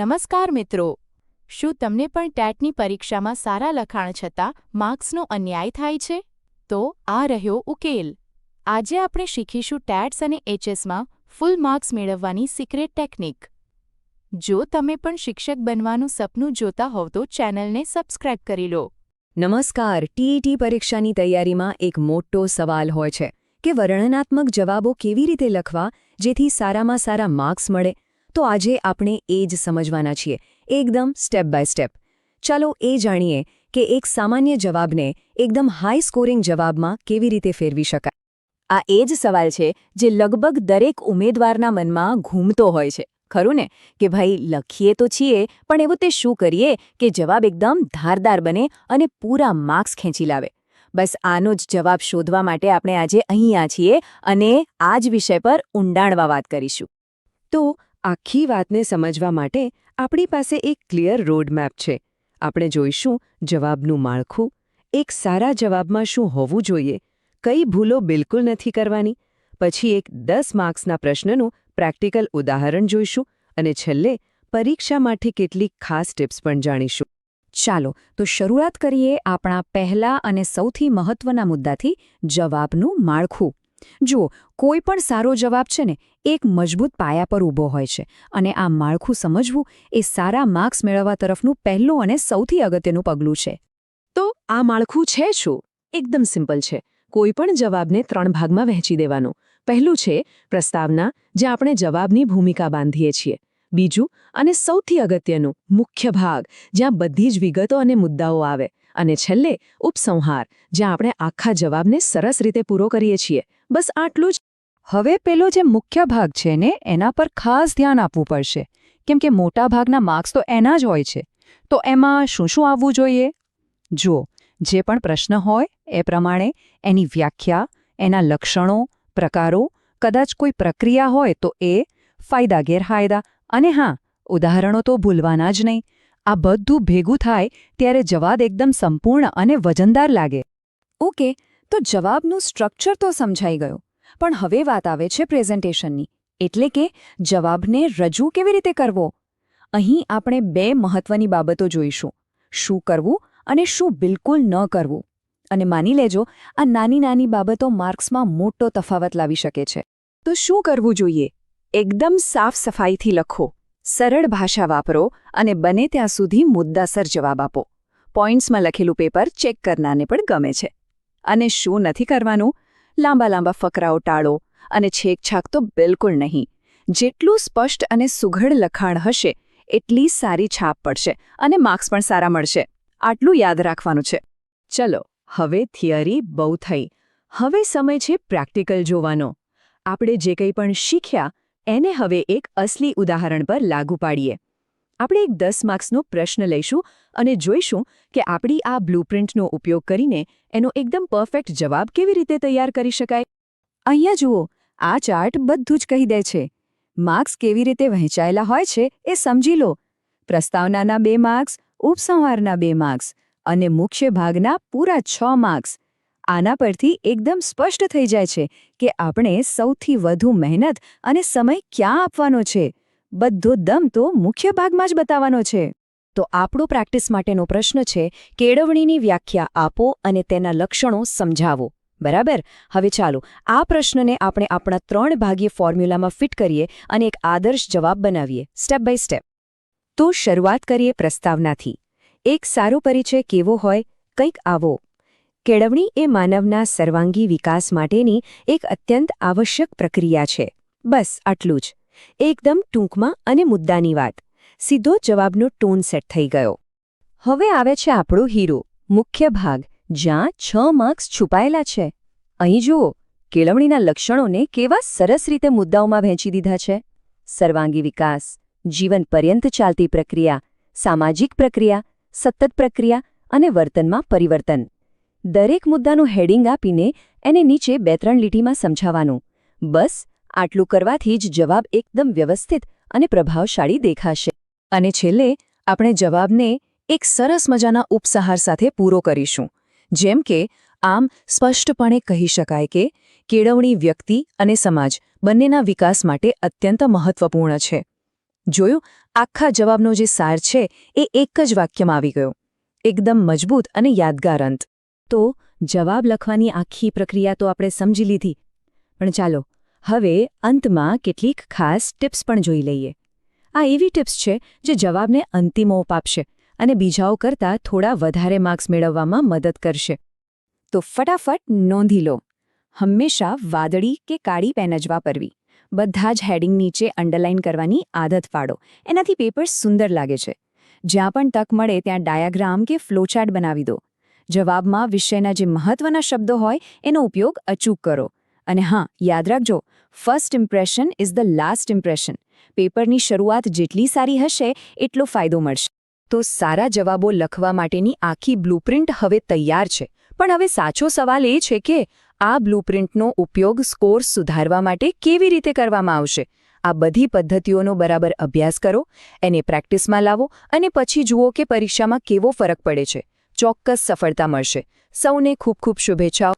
નમસ્કાર મિત્રો. શું તમને પણ ટેટની પરીક્ષામાં સારા લખાણ છતાં માર્ક્સનો અન્યાય થાય છે? તો આ રહ્યો ઉકેલ. આજે આપણે શીખીશું ટેટ્સ અને એચએસમાં ફૂલ માર્ક્સ મેળવવાની સિક્રેટ ટેકનિક. જો તમે પણ શિક્ષક બનવાનું સપનું જોતા હોવ તો ચેનલને સબસ્ક્રાઇબ કરી લો. નમસ્કાર. ટીઈટી પરીક્ષાની તૈયારીમાં એક મોટો સવાલ હોય છે કે વર્ણનાત્મક જવાબો કેવી રીતે લખવા જેથી સારામાં સારા માર્ક્સ મળે? તો આજે આપણે એ જ સમજવાના છીએ. એકદમ સ્ટેપ બાય સ્ટેપ ચાલો એ જાણીએ કે એક સામાન્ય જવાબને એકદમ હાઈ સ્કોરિંગ જવાબમાં કેવી રીતે ફેરવી શકાય. આ એ જ સવાલ છે જે લગભગ દરેક ઉમેદવારના મનમાં ઘૂમતો હોય છે. ખરું ને? કે ભાઈ, લખીએ તો છીએ, પણ એવું તે શું કરીએ કે જવાબ એકદમ ધારદાર બને અને પૂરા માર્ક્સ ખેંચી લાવે. બસ આનો જ જવાબ શોધવા માટે આપણે આજે અહીંયા છીએ અને આ જ વિષય પર ઊંડાણવા વાત કરીશું. તો આખી વાતને સમજવા માટે આપણી પાસે એક ક્લિયર રોડમેપ છે. આપણે જોઈશું જવાબનું માળખું. એક સારા જવાબમાં શું હોવું જોઈએ. કઈ ભૂલો બિલકુલ નથી કરવાની. પછી એક દસ માર્ક્સના પ્રશ્નનું પ્રેક્ટિકલ ઉદાહરણ જોઈશું અને છેલ્લે પરીક્ષા માટે કેટલીક ખાસ ટિપ્સ પણ જાણીશું. ચાલો, તો શરૂઆત કરીએ આપણા પહેલા અને સૌથી મહત્વના મુદ્દાથી જવાબનું માળખું. જુઓ, કોઈ પણ સારો જવાબ છે ને, એક મજબૂત પાયા પર ઊભો હોય છે અને આ માળખું સમજવું એ સારા માર્ક્સ મેળવવા તરફનું પહેલું અને સૌથી અગત્યનું પગલું છે. તો આ માળખું છે શું? એકદમ સિમ્પલ છે. કોઈ પણ જવાબને ત્રણ ભાગમાં વહેંચી દેવાનું. પહેલું છે પ્રસ્તાવના જે આપણે જવાબની ભૂમિકા બાંધીએ છીએ. બીજું અને સૌથી અગત્યનું મુખ્ય ભાગ, જ્યાં બધી જ વિગતો અને મુદ્દાઓ આવે. અને છેલ્લે ઉપસંહાર, જ્યાં આપણે આખા જવાબને સરસ રીતે પૂરો કરીએ છીએ. બસ આટલું જ. હવે પેલો જે મુખ્ય ભાગ છે ને, એના પર ખાસ ધ્યાન આપવું પડશે. કેમ કે મોટા ભાગના માર્ક્સ તો એના જ હોય છે. તો એમાં શું શું આવવું જોઈએ? જુઓ, જે પણ પ્રશ્ન હોય, એ પ્રમાણે એની વ્યાખ્યા, એના લક્ષણો, પ્રકારો, કદાચ કોઈ પ્રક્રિયા હોય તો એ, ફાયદા, ગેરફાયદા અને હા, ઉદાહરણો તો ભૂલવાના જ નહીં. આ બધું ભેગું થાય ત્યારે જવાબ એકદમ સંપૂર્ણ અને વજનદાર લાગે. ઓકે, તો જવાબનું સ્ટ્રક્ચર તો સમજાઈ ગયું, પણ હવે વાત આવે છે પ્રેઝન્ટેશનની એટલે કે જવાબને રજૂ કેવી રીતે કરવો? અહીં આપણે બે મહત્વની બાબતો જોઈશું, શું કરવું અને શું બિલકુલ ન કરવું. અને માની લેજો, આ નાની નાની બાબતો માર્ક્સમાં મોટો તફાવત લાવી શકે છે. તો શું કરવું જોઈએ? એકદમ સાફ સફાઈથી લખો. સરળ ભાષા વાપરો અને બને ત્યાં સુધી મુદ્દાસર જવાબ આપો. પોઈન્ટ્સમાં લખેલું પેપર ચેક કરનારને પણ ગમે છે. અને શું નથી કરવાનું? લાંબા લાંબા ફકરાઓ ટાળો અને છેકછાક તો બિલકુલ નહીં. જેટલું સ્પષ્ટ અને સુઘડ લખાણ હશે, એટલી સારી છાપ પડશે અને માર્ક્સ પણ સારા મળશે. આટલું યાદ રાખવાનું છે. ચલો, હવે થિયરી બહુ થઈ. હવે સમય છે પ્રેક્ટિકલ જોવાનો. આપણે જે કંઈ પણ શીખ્યા એને હવે એક અસલી ઉદાહરણ પર લાગુ પાડીએ. આપણે એક દસ માર્ક્સનો પ્રશ્ન લઈશું અને જોઈશું કે આપણી આ બ્લુપ્રિન્ટનો ઉપયોગ કરીને એનો એકદમ પરફેક્ટ જવાબ કેવી રીતે તૈયાર કરી શકાય. અહીંયા જુઓ, આ ચાર્ટ બધું જ કહી દે છે. માર્ક્સ કેવી રીતે વહેંચાયેલા હોય છે એ સમજી લો. પ્રસ્તાવનાના બે માર્ક્સ, ઉપસંહારના બે માર્ક્સ અને મુખ્ય ભાગના પૂરા છ માર્ક્સ. આના પરથી એકદમ સ્પષ્ટ થઈ જાય છે કે આપણે સૌથી વધુ મહેનત અને સમય ક્યાં આપવાનો છે. બધો દમ તો મુખ્ય ભાગમાં જ બતાવવાનો છે. તો આપણો પ્રેક્ટિસ માટેનો પ્રશ્ન છે, કેળવણીની વ્યાખ્યા આપો અને તેના લક્ષણો સમજાવો. બરાબર? હવે ચાલો, આ પ્રશ્નને આપણે આપણા ત્રણ ભાગીય ફોર્મ્યુલામાં ફિટ કરીએ અને એક આદર્શ જવાબ બનાવીએ, સ્ટેપ બાય સ્ટેપ. તો શરૂઆત કરીએ પ્રસ્તાવનાથી. એક સારો પરિચય કેવો હોય, કંઈક આવો. કેળવણી એ માનવના સર્વાંગી વિકાસ માટેની એક અત્યંત આવશ્યક પ્રક્રિયા છે. બસ, આટલું જ. એકદમ ટૂંકમાં અને મુદ્દાની વાત. સીધો જવાબનો ટોન સેટ થઈ ગયો. હવે આવે છે આપણો હીરો. મુખ્ય ભાગ. જ્યાં છ માર્ક્સ છુપાયેલા છે. અહીં જુઓ, કેળવણીના લક્ષણોને કેવા સરસ રીતે મુદ્દાઓમાં વહેંચી દીધા છે. સર્વાંગી વિકાસ, જીવન પર્યંત ચાલતી પ્રક્રિયા, સામાજિક પ્રક્રિયા, સતત પ્રક્રિયા અને વર્તનમાં પરિવર્તન. દરેક મુદ્દાનું હેડિંગ આપીને એને નીચે બે ત્રણ લીટીમાં સમજાવવાનું. બસ, આટલું કરવાથી જ જવાબ એકદમ વ્યવસ્થિત અને પ્રભાવશાળી દેખાશે. અને છેલ્લે, આપણે જવાબને એક સરસ મજાના ઉપસહાર સાથે પૂરો કરીશું. જેમ કે, આમ સ્પષ્ટપણે કહી શકાય કે, કેળવણી વ્યક્તિ અને સમાજ બંનેના વિકાસ માટે અત્યંત મહત્વપૂર્ણ છે. જોયું, આખા જવાબનો જે સાર છે, એ એક જ વાક્યમાં આવી ગયો. એકદમ મજબૂત અને યાદગાર અંત. તો જવાબ લખવાની આખી પ્રક્રિયા તો આપણે સમજી લીધી. પણ ચાલો, હવે અંતમાં કેટલીક ખાસ ટિપ્સ પણ જોઈ લઈએ. આ એવી ટિપ્સ છે જે જવાબને અંતિમ ઓપ આપશે અને બીજાઓ કરતાં થોડા વધારે માર્ક્સ મેળવવામાં મદદ કરશે. તો ફટાફટ નોંધી લો. હંમેશા વાદળી કે કાળી પેન જ વાપરવી. બધા જ હેડિંગ નીચે અંડરલાઇન કરવાની આદત પાડો. એનાથી પેપર સુંદર લાગે છે. જ્યાં પણ તક મળે ત્યાં ડાયાગ્રામ કે ફ્લોચાર્ટ બનાવી દો. જવાબમાં વિષયના જે મહત્વના શબ્દો હોય, એનો ઉપયોગ અચૂક કરો. અને હા, યાદ રાખજો first impression is the last impression પેપરની શરૂઆત જેટલી સારી હશે, એટલો ફાયદો મળશે. તો સારા જવાબો લખવા માટેની આખી બ્લુપ્રિન્ટ હવે તૈયાર છે. પણ હવે સાચો સવાલ એ છે કે, આ બ્લુપ્રિન્ટનો ઉપયોગ સ્કોર સુધારવા માટે કેવી રીતે કરવામાં આવશે? આ બધી પદ્ધતિઓનો બરાબર અભ્યાસ કરો, એને પ્રેક્ટિસમાં લાવો અને પછી જુઓ કે પરીક્ષામાં કેવો ફરક પડે છે. ચોક્કસ સફળતા મળશે. સૌને ખૂબ ખૂબ શુભેચ્છાઓ.